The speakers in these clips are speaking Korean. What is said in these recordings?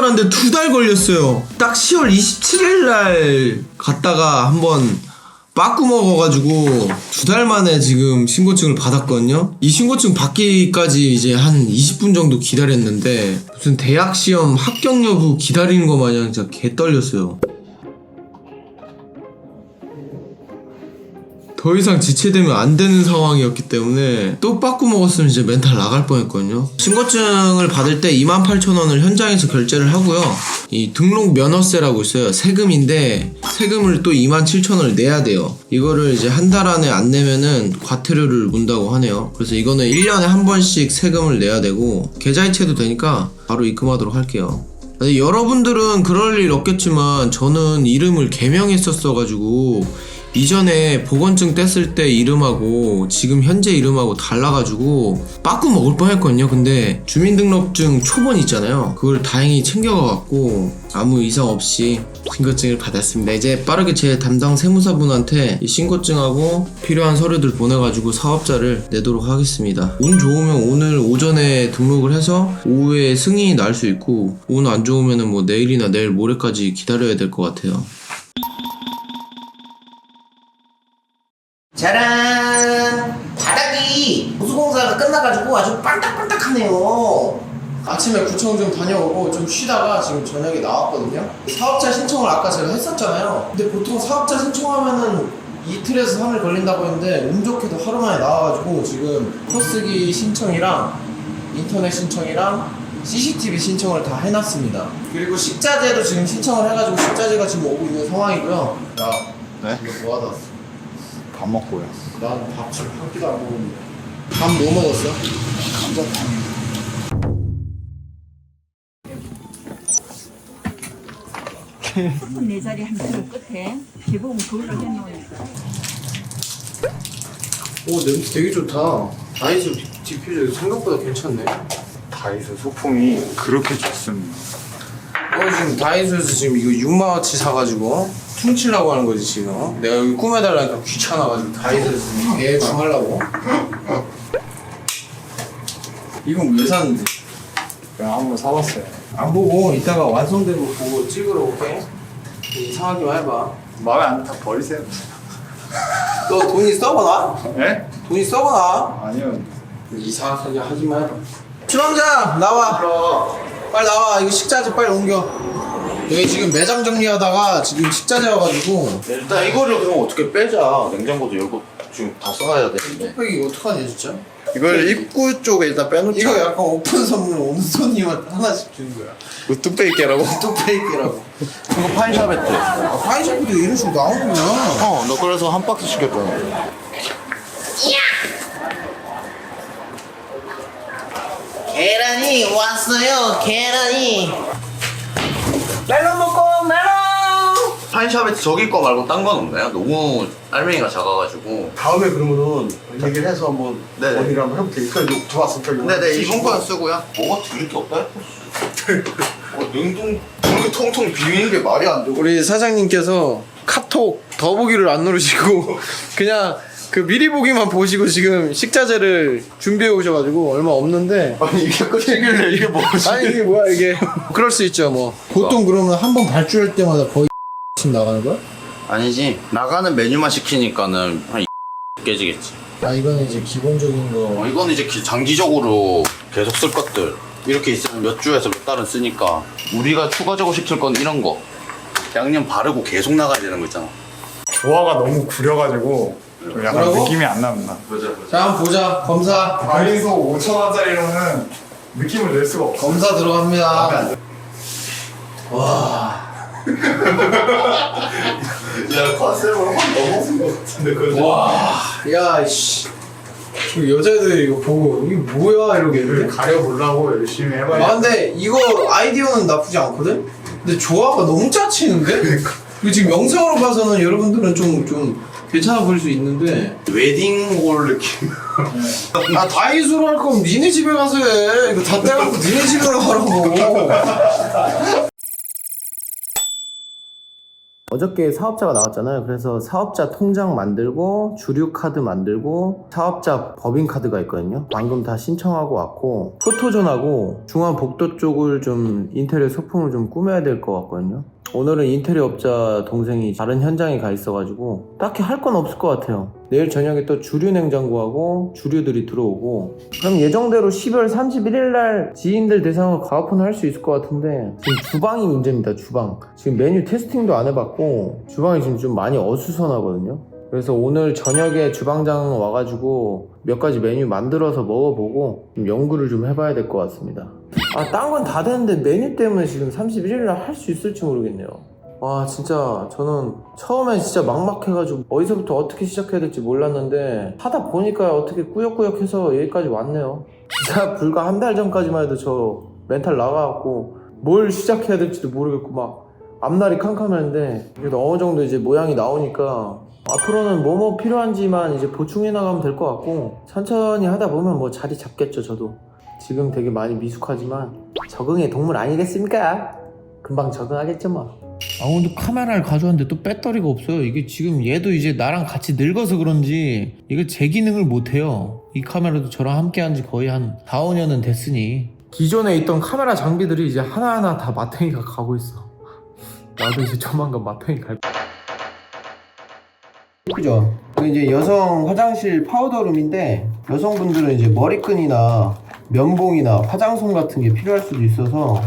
알았는데 두 달 걸렸어요. 딱 10월 27일 날 갔다가 한번 빠꾸 먹어가지고 두 달 만에 지금 신고증을 받았거든요. 이 신고증 받기까지 이제 한 20분 정도 기다렸는데 무슨 대학 시험 합격 여부 기다리는 거 마냥 진짜 개 떨렸어요 더 이상 지체되면 안 되는 상황이었기 때문에 또 빠꾸 먹었으면 이제 멘탈 나갈 뻔했거든요. 신고증을 받을 때 28,000원을 현장에서 결제를 하고요. 이 등록 면허세라고 있어요. 세금인데 세금을 또 27,000원을 내야 돼요. 이거를 이제 한 달 안에 안 내면은 과태료를 문다고 하네요. 그래서 이거는 1년에 한 번씩 세금을 내야 되고 계좌이체도 되니까 바로 입금하도록 할게요. 여러분들은 그럴 일 없겠지만 저는 이름을 개명했었어가지고 이전에 보건증 뗐을 때 이름하고 지금 현재 이름하고 달라가지고 빠꾸 먹을 뻔했거든요. 근데 주민등록증 초본 있잖아요. 그걸 다행히 챙겨가갖고 아무 이상 없이 신고증을 받았습니다. 이제 빠르게 제 담당 세무사분한테 이 신고증하고 필요한 서류들 보내가지고 사업자를 내도록 하겠습니다. 운 좋으면 오늘 오전에 등록을 해서 오후에 승인이 날 수 있고 운 안 좋으면 뭐 내일이나 내일 모레까지 기다려야 될 것 같아요. 짜란! 바닥이 보수공사가 끝나가지고 아주 반딱반딱하네요. 아침에 구청 좀 다녀오고 좀 쉬다가 지금 저녁에 나왔거든요. 사업자 신청을 아까 제가 했었잖아요. 근데 보통 사업자 신청하면은 이틀에서 3일 걸린다고 했는데 운 좋게도 하루 만에 나와가지고 지금 포스기 신청이랑 인터넷 신청이랑 CCTV 신청을 다 해놨습니다. 그리고 식자재도 지금 신청을 해가지고 식자재가 지금 오고 있는 상황이고요. 야, 네? 이거 뭐 하다 왔어? 밥 먹고요. 난밥 지금 한 끼도 안 먹었는데. 밥 뭐 먹었어? 감자탕. 네 자리 한 그릇 끝에 대부분 그걸로 해놓으니까 오 냄새 되게 좋다. 다이소 디퓨저 생각보다 괜찮네. 다이소 소품이 그렇게 좋습니다. 어 지금 다이소에서 지금 이거 6만 원치 사가지고 퉁치려고 하는 거지 지금. 어? 내가 여기 꾸며달라니까 귀찮아가지고 다이소에서 대충 하려고. 이건 왜 샀는데? 그냥 한번 사봤어요. 안 보고 이따가 완성된 거 보고 찍으러 올게. 이상하기만 해봐. 마음에 안 다 버리세요. 너 돈이 썩어나? 네? 돈이 썩어나? 아니요. 이상하게 하지만 해봐. 주방장 나와. 빨리 나와. 이거 식자재 빨리 옮겨. 여기 지금 매장 정리하다가 지금 식자재 와가지고 일단 이거를 그럼 어떻게 빼자. 냉장고도 열고 지금 다 써야 되는데. 뚝배기 이거 어떡하냐 진짜? 이걸 입구 쪽에 일단 빼놓자. 이거 약간 오픈 선물 온 손님한테 하나씩 주는 거야. 그 뚝배기 깨라고? 뚝배기라고. 이거 파인샤베트. 아, 파인애플도 이런 식으로 나오는구나. 어, 너 그래서 한 박스 시켰잖아. 계란이 왔어요, 계란이. 멜론 먹고 멜론! 파인샤베트 저기 거 말고 딴 건 없나요? 너무 알맹이가 작아가지고. 다음에 그러면은 얘기를 해서 한번 네네. 어디를 한번 해볼 테니까 이거 네네, 쓰시고. 이번 건 쓰고요. 뭐가 드릴 게 없다. 어, 냉동 그렇게 통통 비비는 게 말이 안 되고. 우리 사장님께서 카톡 더보기를 안 누르시고 그냥 그 미리 보기만 보시고 지금 식자재를 준비해 오셔가지고 얼마 없는데 아니 이게 끝이길래 이게 뭐지? 아니 이게 뭐야 이게 그럴 수 있죠 뭐 보통 그러면 한 번 발주할 때마다 거의 나가는 거야? 아니지. 나가는 메뉴만 시키니까는 한 깨지겠지. 아 이거는 이제 기본적인 어, 거 이건 이제 기- 장기적으로 계속 쓸 것들 이렇게 있으면 몇 주에서 몇 달은 쓰니까 우리가 추가적으로 시킬 건 이런 거 양념 바르고 계속 나가야 되는 거 있잖아 조화가 너무 구려가지고 좀 약간 뭐라고? 느낌이 안 납니다. 자 한번 보자 검사 다이소 5천 원짜리로는 느낌을 낼 수가 없어. 검사 들어갑니다 야 컨셉으로 확 넘어선 거 같은데 그거 와, 야, 씨. 그 여자애들 이거 보고 이게 뭐야 이러겠는데? 가려보려고 열심히 해봐야 아 근데 이거 아이디어는 나쁘지 않거든? 근데 조화가 너무 짜치는데? 이거 지금 영상으로 봐서는 여러분들은 좀, 좀 괜찮아 보일 수 있는데 웨딩홀 느낌 아 다이소로 할 거면 니네 집에 가서 해 이거 다 떼갖고 니네 집에 가라고 어저께 사업자가 나왔잖아요. 그래서 사업자 통장 만들고 주류 카드 만들고 사업자 법인 카드가 있거든요. 방금 다 신청하고 왔고 포토존하고 중앙 복도 쪽을 좀 인테리어 소품을 좀 꾸며야 될 것 같거든요. 오늘은 인테리어 업자 동생이 다른 현장에 가 있어가지고 딱히 할 건 없을 것 같아요. 내일 저녁에 또 주류 냉장고하고 주류들이 들어오고 그럼 예정대로 12월 31일 날 지인들 대상으로 가오픈을 할 수 있을 것 같은데 지금 주방이 문제입니다. 주방. 지금 메뉴 테스팅도 안 해봤고 주방이 지금 좀 많이 어수선하거든요. 그래서 오늘 저녁에 주방장 와가지고 몇 가지 메뉴 만들어서 먹어보고 좀 연구를 좀 해봐야 될 것 같습니다. 아, 딴 건 다 되는데 메뉴 때문에 지금 31일 날 할 수 있을지 모르겠네요. 와, 진짜 저는 처음엔 진짜 막막해가지고 어디서부터 어떻게 시작해야 될지 몰랐는데 하다 보니까 어떻게 꾸역꾸역 해서 여기까지 왔네요. 진짜 불과 한 달 전까지만 해도 저 멘탈 나가갖고 뭘 시작해야 될지도 모르겠고 막 앞날이 캄캄했는데 그래도 어느 정도 이제 모양이 나오니까 앞으로는 뭐뭐 필요한지만 이제 보충해 나가면 될 것 같고 천천히 하다 보면 뭐 자리 잡겠죠 저도 지금 되게 많이 미숙하지만 적응의 동물 아니겠습니까? 금방 적응하겠죠 뭐. 아 오늘 카메라를 가져왔는데 또 배터리가 없어요. 이게 지금 얘도 이제 나랑 같이 늙어서 그런지 이거 제 기능을 못해요. 이 카메라도 저랑 함께 한 지 거의 한 4, 5년은 됐으니 기존에 있던 카메라 장비들이 이제 하나하나 다 마탱이가 가고 있어. 나도 이제 조만간 마탱이 갈 그죠? 그 이제 여성 화장실 파우더룸인데 여성분들은 이제 머리끈이나 면봉이나 화장솜 같은 게 필요할 수도 있어서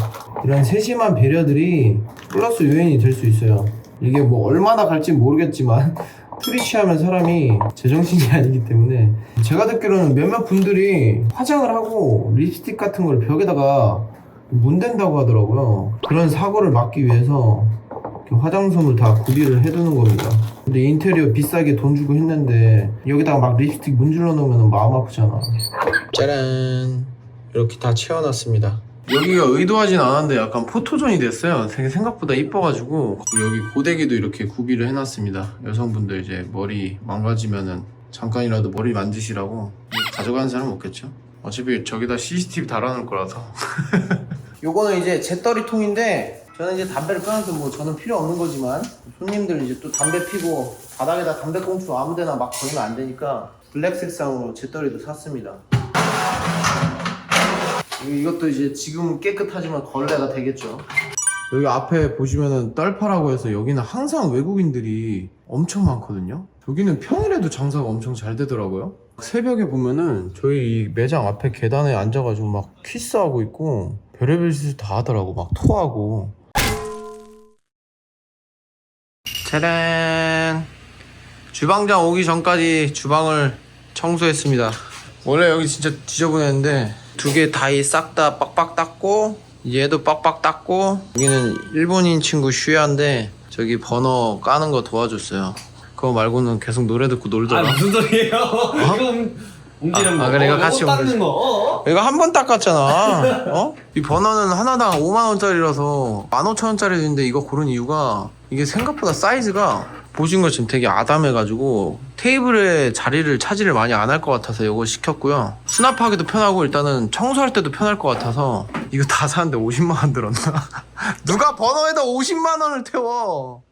이런 세심한 배려들이 플러스 요인이 될 수 있어요. 이게 뭐 얼마나 갈지 모르겠지만 프리시하면 사람이 제정신이 아니기 때문에 제가 듣기로는 몇몇 분들이 화장을 하고 립스틱 같은 걸 벽에다가 문댄다고 하더라고요. 그런 사고를 막기 위해서 화장솜을 다 구비를 해두는 겁니다. 근데 인테리어 비싸게 돈 주고 했는데 여기다가 막 립스틱 문질러 놓으면 마음 아프잖아. 짜란 이렇게 다 채워놨습니다. 여기가 의도하진 않았는데 약간 포토존이 됐어요. 되게 생각보다 이뻐가지고 여기 고데기도 이렇게 구비를 해놨습니다. 여성분들 이제 머리 망가지면은 잠깐이라도 머리 만지시라고 가져가는 사람 없겠죠? 어차피 저기다 CCTV 달아놓을 거라서. 요거는 이제 재떨이통인데 저는 이제 담배를 끊어서 뭐 저는 필요 없는 거지만 손님들 이제 또 담배 피고 바닥에다 담배꽁초 아무데나 막 걸면 안 되니까 블랙 색상으로 재떨이도 샀습니다. 이- 이것도 이제 지금은 깨끗하지만 걸레가 되겠죠. 여기 앞에 보시면은 떨파라고 해서 여기는 항상 외국인들이 엄청 많거든요. 여기는 평일에도 장사가 엄청 잘 되더라고요. 새벽에 보면은 저희 이 매장 앞에 계단에 앉아가지고 막 키스하고 있고 별의별 짓을 다 하더라고. 막 토하고. 짜란. 주방장 오기 전까지 주방을 청소했습니다. 원래 여기 진짜 지저분했는데 두 개 다이 싹 다 빡빡 닦고 얘도 빡빡 닦고 여기는 일본인 친구 슈야인데 저기 번호 까는 거 도와줬어요. 그거 말고는 계속 노래 듣고 놀더라. 무슨 소리예요? 이거 움- 옮기는 아, 거. 아, 그래, 이거 어, 같이 요거 닦는. 거. 어? 어? 이거 한 번 닦았잖아. 어? 이 번호는 하나당 5만 원짜리라서 15,000원짜리인데 이거 고른 이유가 이게 생각보다 사이즈가 보신 것처럼 되게 아담해가지고 테이블에 자리를 차지를 많이 안 할 것 같아서 이거 시켰고요. 수납하기도 편하고 일단은 청소할 때도 편할 것 같아서 이거 다 사는데 50만 원 들었나? 누가 번호에다 50만 원을 태워?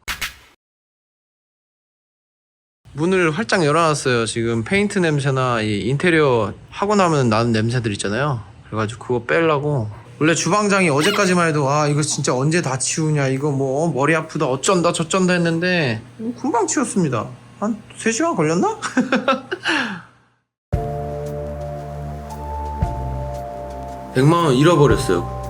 문을 활짝 열어놨어요. 지금 페인트 냄새나 이 인테리어 하고 나면 나는 냄새들 있잖아요. 그래가지고 그거 빼려고. 원래 주방장이 어제까지만 해도 아 이거 진짜 언제 다 치우냐 이거 뭐 어, 머리 아프다 어쩐다 저쩐다 했는데 금방 치웠습니다. 한 3시간 걸렸나? 백만 원 잃어버렸어요.